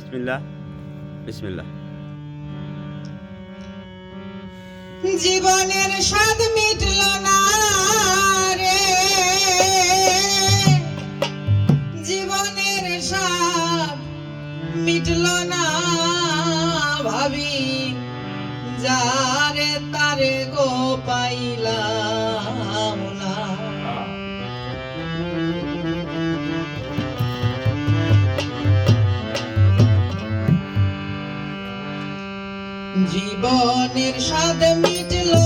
বিসমিল্লাহ বিসমিল্লাহ। জীবনের স্বাদ মিটল না রে। জীবনের স্বাদ মিটল না ভাবি। যারে তারে গো পাইলাম। জীবনের স্বাদ মিটলো